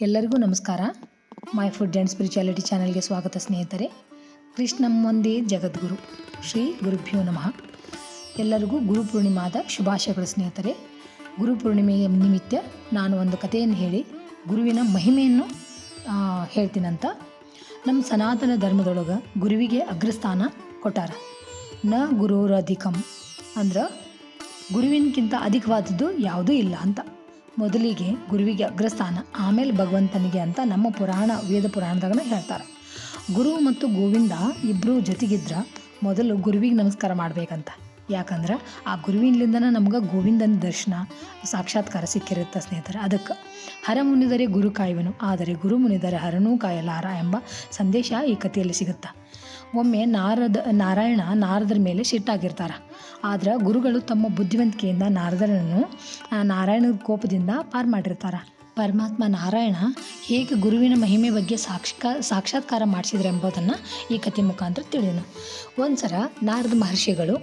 ಎಲ್ಲರಿಗೂ ನಮಸ್ಕಾರ. My food and spirituality ಚಾನಲ್ಗೆ ಸ್ವಾಗತ ಸ್ನೇಹಿತರೆ. ಕೃಷ್ಣಮ್ಮೊಂದೇ ಜಗದ್ಗುರು. ಶ್ರೀ ಗುರುಭ್ಯೋ ನಮಃ. ಎಲ್ಲರಿಗೂ ಗುರು ಪೂರ್ಣಿಮಾದ ಶುಭಾಶಯಗಳು ಸ್ನೇಹಿತರೆ. ಗುರು ಪೂರ್ಣಿಮೆಯ ನಿಮಿತ್ತ ನಾನು ಒಂದು ಕಥೆಯನ್ನು ಹೇಳಿ, ಗುರುವಿನ ಮಹಿಮೆಯನ್ನು ಹೇಳ್ತೀನಂತ ನಮ್ಮ ಸನಾತನ ಧರ್ಮದೊಳಗೆ ಗುರುವಿಗೆ ಅಗ್ರಸ್ಥಾನ ಕೊಟ್ಟಾರ. ನ ಗುರುರಧಿಕಂ ಅಂದ್ರೆ ಗುರುವಿನಕ್ಕಿಂತ ಅಧಿಕವಾದದ್ದು ಯಾವುದೂ ಇಲ್ಲ ಅಂತ. ಮೊದಲಿಗೆ ಗುರುವಿಗೆ ಅಗ್ರಸ್ಥಾನ, ಆಮೇಲೆ ಭಗವಂತನಿಗೆ ಅಂತ ನಮ್ಮ ಪುರಾಣ, ವೇದ ಪುರಾಣದಾಗನ ಹೇಳ್ತಾರೆ. ಗುರು ಮತ್ತು ಗೋವಿಂದ ಇಬ್ಬರು ಜೊತೆಗಿದ್ರ ಮೊದಲು ಗುರುವಿಗೆ ನಮಸ್ಕಾರ ಮಾಡ್ಬೇಕಂತ. ಯಾಕಂದ್ರೆ ಆ ಗುರುವಿನಿಂದನೇ ನಮ್ಗೆ ಗೋವಿಂದನ ದರ್ಶನ, ಸಾಕ್ಷಾತ್ಕಾರ ಸಿಕ್ಕಿರುತ್ತೆ ಸ್ನೇಹಿತರೆ. ಅದಕ್ಕೆ ಹರ ಮುನಿದರೆ ಗುರು ಕಾಯುವನು, ಆದರೆ ಗುರು ಮುನಿದರೆ ಹರನೂ ಕಾಯಲಾರ ಎಂಬ ಸಂದೇಶ ಈ ಕಥೆಯಲ್ಲಿ ಸಿಗುತ್ತಾ. ಒಮ್ಮೆ ನಾರದ, ನಾರಾಯಣ ನಾರದರ ಮೇಲೆ ಸಿಟ್ಟಾಗಿರ್ತಾರೆ. ಆದ್ರೆ ಗುರುಗಳು ತಮ್ಮ ಬುದ್ಧಿವಂತಿಕೆಯಿಂದ ನಾರದರನ್ನು ನಾರಾಯಣನ ಕೋಪದಿಂದ ಪಾರು ಮಾಡಿರ್ತಾರೆ. ಪರಮಾತ್ಮ ನಾರಾಯಣ ಹೇಗೆ ಗುರುವಿನ ಮಹಿಮೆ ಬಗ್ಗೆ ಸಾಕ್ಷಿಕಾ, ಸಾಕ್ಷಾತ್ಕಾರ ಮಾಡಿಸಿದ್ರು ಎಂಬುದನ್ನು ಈ ಕಥೆ ಮುಖಾಂತರ ತಿಳಿಯೋಣ. ಒಂದು ನಾರದ ಮಹರ್ಷಿಗಳು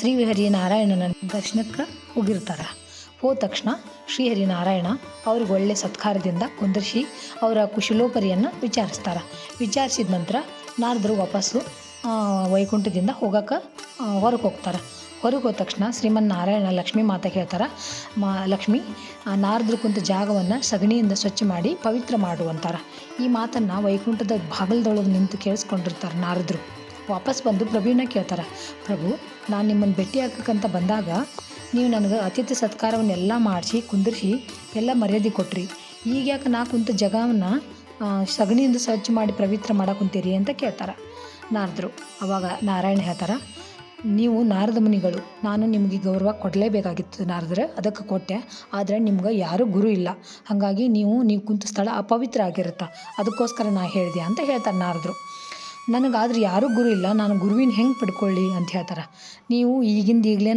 ಶ್ರೀಹರಿ ನಾರಾಯಣನ ದರ್ಶನಕ್ಕೆ ಹೋಗಿರ್ತಾರೆ. ಹೋದ ತಕ್ಷಣ ಶ್ರೀಹರಿ ನಾರಾಯಣ ಅವ್ರಿಗೆ ಒಳ್ಳೆ ಸತ್ಕಾರದಿಂದ ಕುಂದರ್ಸಿ ಅವರ ಕುಶಲೋಪರಿಯನ್ನು ವಿಚಾರಿಸ್ತಾರೆ. ವಿಚಾರಿಸಿದ ನಂತರ ನಾರದರು ವಾಪಸ್ಸು ವೈಕುಂಠದಿಂದ ಹೋಗೋಕೆ ಹೊರಗೆ ಹೋಗ್ತಾರೆ. ಹೊರಗೆ ಹೋದ ತಕ್ಷಣ ಶ್ರೀಮನ್ ನಾರಾಯಣ ಲಕ್ಷ್ಮೀ ಮಾತ ಹೇಳ್ತಾರೆ. ಮಾ, ಲಕ್ಷ್ಮಿ ನಾರದ್ರು ಕುಂತ ಜಾಗವನ್ನು ಸಗಣಿಯಿಂದ ಸ್ವಚ್ಛ ಮಾಡಿ ಪವಿತ್ರ ಮಾಡು ಅಂತಾರೆ. ಈ ಮಾತನ್ನು ವೈಕುಂಠದ ಬಾಗಲದೊಳಗೆ ನಿಂತು ಕೇಳಿಸ್ಕೊಂಡಿರ್ತಾರೆ ನಾರದ್ರು. ವಾಪಸ್ ಬಂದು ಪ್ರಭುವಿನ ಕೇಳ್ತಾರೆ, ಪ್ರಭು, ನಾನು ನಿಮ್ಮನ್ನು ಭೇಟಿ ಹಾಕಕ್ಕಂತ ಬಂದಾಗ ನೀವು ನನಗೆ ಅತಿಥಿ ಸತ್ಕಾರವನ್ನೆಲ್ಲ ಮಾಡಿಸಿ, ಕುಂದಿರಿಸಿ, ಎಲ್ಲ ಮರ್ಯಾದೆ ಕೊಟ್ರಿ. ಈಗ ಯಾಕೆ ನಾ ಕುಂತ ಜಾಗವನ್ನು ಸಗಣಿಯಿಂದ ಸ್ವಚ್ಛ ಮಾಡಿ ಪವಿತ್ರ ಮಾಡಕ್ಕೆ ಕುಂತೀರಿ ಅಂತ ಕೇಳ್ತಾರೆ. ನಾರದರು. ಅವಾಗ ನಾರಾಯಣ ಹೇಳ್ತಾರೆ, ನೀವು ನಾರದ ಮುನಿಗಳು, ನಾನು ನಿಮಗೆ ಗೌರವ ಕೊಡಲೇಬೇಕಾಗಿತ್ತು ನಾರದ್ರೆ, ಅದಕ್ಕೆ ಕೊಟ್ಟೆ. ಆದರೆ ನಿಮ್ಗೆ ಯಾರೂ ಗುರು ಇಲ್ಲ. ಹಾಗಾಗಿ ನೀವು ನೀವು ಕುಂತ ಸ್ಥಳ ಅಪವಿತ್ರ ಆಗಿರುತ್ತೆ ಅದಕ್ಕೋಸ್ಕರ ನಾ ಹೇಳಿದೆ ಅಂತ ಹೇಳ್ತಾರೆ ನಾರದರು. ನನಗಾದ್ರೆ ಯಾರೂ ಗುರು ಇಲ್ಲ. ನಾನು ಗುರುವಿನ ಹೆಂಗೆ ಪಡ್ಕೊಳ್ಳಿ? ಅಂತ ಹೇಳ್ತಾರೆ. ನೀವು ಈಗಿಂದ ಈಗಲೇ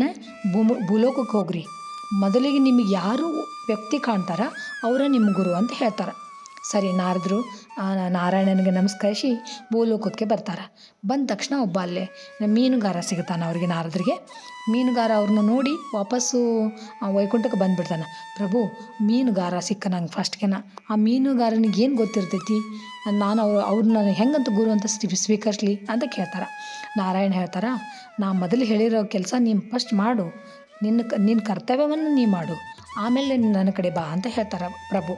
ಭೂಮ, ಭೂಲೋಕಕ್ಕೆ ಹೋಗ್ರಿ. ಮೊದಲಿಗೆ ನಿಮಗೆ ಯಾರು ವ್ಯಕ್ತಿ ಕಾಣ್ತಾರ, ಅವರ ನಿಮ್ಮ ಗುರು ಅಂತ ಹೇಳ್ತಾರೆ. ಸರಿ, ನಾರದರು ನಾರಾಯಣನಿಗೆ ನಮಸ್ಕರಿಸಿ ಭೂಲೋಕಕ್ಕೆ ಬರ್ತಾರೆ. ಬಂದ ತಕ್ಷಣ ಒಬ್ಬ ಅಲ್ಲೇ ಮೀನುಗಾರ ಸಿಗುತ್ತಾನೆ ಅವ್ರಿಗೆ ನಾರದರಿಗೆ? ಮೀನುಗಾರ ಅವ್ರನ್ನ ನೋಡಿ ವಾಪಸ್ಸು ವೈಕುಂಠಕ್ಕೆ ಬಂದುಬಿಡ್ತಾನೆ. ಪ್ರಭು, ಮೀನುಗಾರ ಸಿಕ್ಕ ನಂಗೆ ಫಸ್ಟ್ಗೆನ ಆ ಮೀನುಗಾರನಿಗೆ ಏನು ಗೊತ್ತಿರ್ತೈತಿ? ನಾನು ಅವ್ರು ಅವ್ರನ್ನ ಹೆಂಗಂತ ಗುರು ಅಂತ ಸ್ವೀ- ಸ್ವೀಕರಿಸ್ಲಿ? ಅಂತ ಕೇಳ್ತಾರೆ. ನಾರಾಯಣ ಹೇಳ್ತಾರೆ, ನಾ ಮೊದಲು ಹೇಳಿರೋ ಕೆಲಸ ನೀನು ಫಸ್ಟ್ ಮಾಡು. ನಿನ್ನ ನಿನ್ನ ಕರ್ತವ್ಯವನ್ನು ನೀ ಮಾಡು. ಆಮೇಲೆ ನನ್ನ ಕಡೆ ಬಾ ಅಂತ ಹೇಳ್ತಾರೆ ಪ್ರಭು,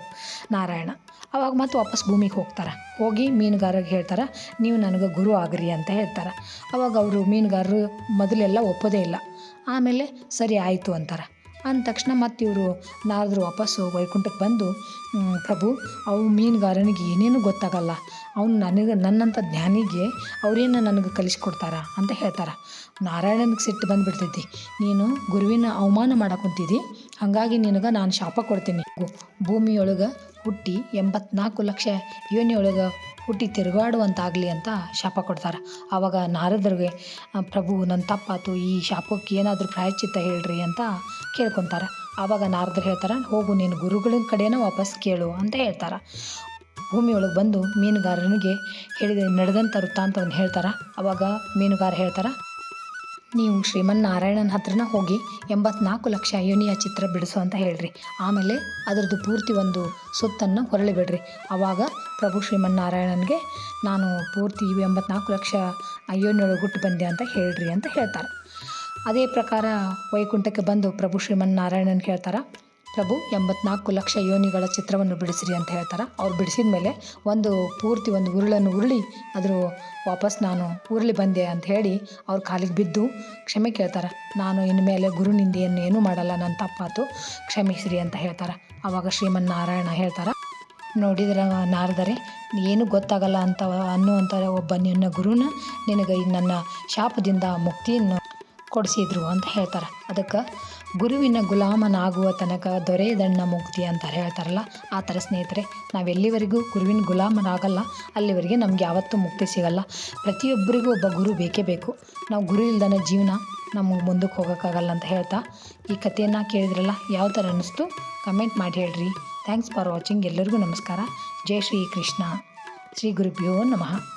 ನಾರಾಯಣ. ಅವಾಗ ಮತ್ತೆ ವಾಪಸ್ ಭೂಮಿಗೆ ಹೋಗ್ತಾರೆ. ಹೋಗಿ ಮೀನುಗಾರರಿಗೆ ಹೇಳ್ತಾರೆ ನೀವು ನನಗೆ ಗುರು ಆಗ್ರಿ ಅಂತ ಹೇಳ್ತಾರೆ. ಅವಾಗ ಅವರು ಮೀನುಗಾರರು ಮೊದಲೆಲ್ಲ ಒಪ್ಪೋದೇ ಇಲ್ಲ. ಆಮೇಲೆ ಸರಿ ಆಯಿತು ಅಂತಾರೆ. ಅಂದ ತಕ್ಷಣ ಮತ್ತೆ ಇವರು ನಾರದರು ವಾಪಸ್ಸು ವೈಕುಂಠಕ್ಕೆ ಬಂದು "ಹ್ಮ್, ಪ್ರಭು ಅವು ಮೀನುಗಾರನಿಗೆ ಏನೇನು ಗೊತ್ತಾಗಲ್ಲ. ಅವನು ನನಗೆ ನನ್ನಂಥ ಜ್ಞಾನಿಗೆ ಅವರೇನು ನನಗೆ ಕಲಿಸ್ಕೊಡ್ತಾರ ಅಂತ ಹೇಳ್ತಾರೆ. ನಾರಾಯಣನಿಗೆ ಸಿಟ್ಟು ಬಂದುಬಿಡ್ತೈತಿ. ನೀನು ಗುರುವಿನ ಅವಮಾನ ಮಾಡಕೊಂತಿದ್ದಿ ಹಾಗಾಗಿ ನಿನಗೆ ನಾನು ಶಾಪ ಕೊಡ್ತೀನಿ. ಭೂಮಿಯೊಳಗೆ ಹುಟ್ಟಿ ಎಂಬತ್ನಾಲ್ಕು ಲಕ್ಷ ಯೋನಿಯೊಳಗೆ ಹುಟ್ಟಿ ತಿರುಗಾಡುವಂತಾಗಲಿ ಅಂತ ಶಾಪ ಕೊಡ್ತಾರೆ. ಆವಾಗ ನಾರದರಿಗೆ "ಆ, ಪ್ರಭು ನನ್ನ ತಪ್ಪಾತು ಈ ಶಾಪಕ್ಕೆ ಏನಾದರೂ ಪ್ರಾಯಶ್ಚಿತ್ತ ಹೇಳ್ರಿ ಅಂತ ಕೇಳ್ಕೊತಾರೆ. ಆವಾಗ ನಾರದರು ಹೇಳ್ತಾರೆ ಹೋಗು ನೀನು ಗುರುಗಳ ಕಡೆನೇ ವಾಪಸ್ ಕೇಳು ಅಂತ ಹೇಳ್ತಾರೆ. ಭೂಮಿಯೊಳಗೆ ಬಂದು ಮೀನುಗಾರನಿಗೆ ಹೇಳಿದ ನಡೆದಂಥ ವೃತ್ತಾಂತವನ್ನು ಹೇಳ್ತಾರೆ. ಆವಾಗ ಮೀನುಗಾರ ಹೇಳ್ತಾರೆ ನೀವು ಶ್ರೀಮನ್ ನಾರಾಯಣನ ಹತ್ರನ ಹೋಗಿ ಎಂಬತ್ನಾಲ್ಕು ಲಕ್ಷ ಯೋನಿಯ ಚಿತ್ರ ಬಿಡಿಸು ಅಂತ ಹೇಳ್ರಿ. ಆಮೇಲೆ ಅದರದ್ದು ಪೂರ್ತಿ ಒಂದು ಸುತ್ತನ್ನು ಹೊರಳಿ ಬಿಡ್ರಿ. ಆವಾಗ ಪ್ರಭು ಶ್ರೀಮನ್ ನಾರಾಯಣನಿಗೆ ನಾನು ಪೂರ್ತಿ ಇವು ಎಂಬತ್ನಾಲ್ಕು ಲಕ್ಷ ಯೋನಿಯೊಳಗೆ ಹುಟ್ಟು ಬಂದೆ ಅಂತ ಹೇಳ್ರಿ ಅಂತ ಹೇಳ್ತಾರೆ. ಅದೇ ಪ್ರಕಾರ ವೈಕುಂಠಕ್ಕೆ ಬಂದು ಪ್ರಭು ಶ್ರೀಮನ್ ಕೇಳ್ತಾರೆ? ಪ್ರಭು, ಎಂಬತ್ನಾಲ್ಕು ಲಕ್ಷ ಯೋನಿಗಳ ಚಿತ್ರವನ್ನು ಬಿಡಿಸಿರಿ ಅಂತ ಹೇಳ್ತಾರೆ. ಅವ್ರು ಬಿಡಿಸಿದ ಮೇಲೆ ಒಂದು ಪೂರ್ತಿ ಒಂದು ಉರುಳನ್ನು ಉರುಳಿ, ಅದ್ರ ವಾಪಸ್ ನಾನು ಉರುಳಿ ಬಂದೆ ಅಂತ ಹೇಳಿ ಅವ್ರ ಕಾಲಿಗೆ ಬಿದ್ದು ಕ್ಷಮೆ ಕೇಳ್ತಾರೆ. ನಾನು ಇನ್ಮೇಲೆ ಗುರುನಿಂದೆಯನ್ನು ಏನೂ ಮಾಡಲ್ಲ, ನನ್ನ ತಪ್ಪಾತು ಕ್ಷಮಿಸಿರಿ ಅಂತ ಹೇಳ್ತಾರೆ. ಆವಾಗ ಶ್ರೀಮನ್ ನಾರಾಯಣ ಹೇಳ್ತಾರೆ, ನೋಡಿದ್ರೆ ನಾರದರೆ, ಏನು ಗೊತ್ತಾಗಲ್ಲ ಅಂತ ಅನ್ನುವಂಥ ಒಬ್ಬ ನಿನ್ನ ಗುರುನ ನಿನಗೆ ನನ್ನ ಶಾಪದಿಂದ ಮುಕ್ತಿಯನ್ನು ಕೊಡಿಸಿದ್ರು ಅಂತ ಹೇಳ್ತಾರೆ. ಅದಕ್ಕೆ ಗುರುವಿನ ಗುಲಾಮನಾಗುವ ತನಕ ದೊರೆಯದಣ್ಣ ಮುಕ್ತಿ ಅಂತ ಹೇಳ್ತಾರಲ್ಲ, ಆ ಥರ ಸ್ನೇಹಿತರೆ, ನಾವೆಲ್ಲಿವರೆಗೂ ಗುರುವಿನ ಗುಲಾಮನಾಗಲ್ಲ ಅಲ್ಲಿವರೆಗೆ ನಮ್ಗೆ ಯಾವತ್ತೂ ಮುಕ್ತಿ ಸಿಗಲ್ಲ. ಪ್ರತಿಯೊಬ್ಬರಿಗೂ ಒಬ್ಬ ಗುರು ಬೇಕೇ ಬೇಕು. ನಾವು ಗುರು ಇಲ್ದನ ಜೀವನ ನಮಗೆ ಮುಂದಕ್ಕೆ ಹೋಗೋಕ್ಕಾಗಲ್ಲ ಅಂತ ಹೇಳ್ತಾ, ಈ ಕಥೆಯನ್ನು ಕೇಳಿದ್ರಲ್ಲ, ಯಾವ ಥರ ಅನ್ನಿಸ್ತು? ಕಮೆಂಟ್ ಮಾಡಿ ಹೇಳ್ರಿ. Thanks for watching. ಎಲ್ಲರಿಗೂ ನಮಸ್ಕಾರ. ಜೈ ಶ್ರೀ ಕೃಷ್ಣ. ಶ್ರೀ ಗುರುಭ್ಯೋ ನಮಃ.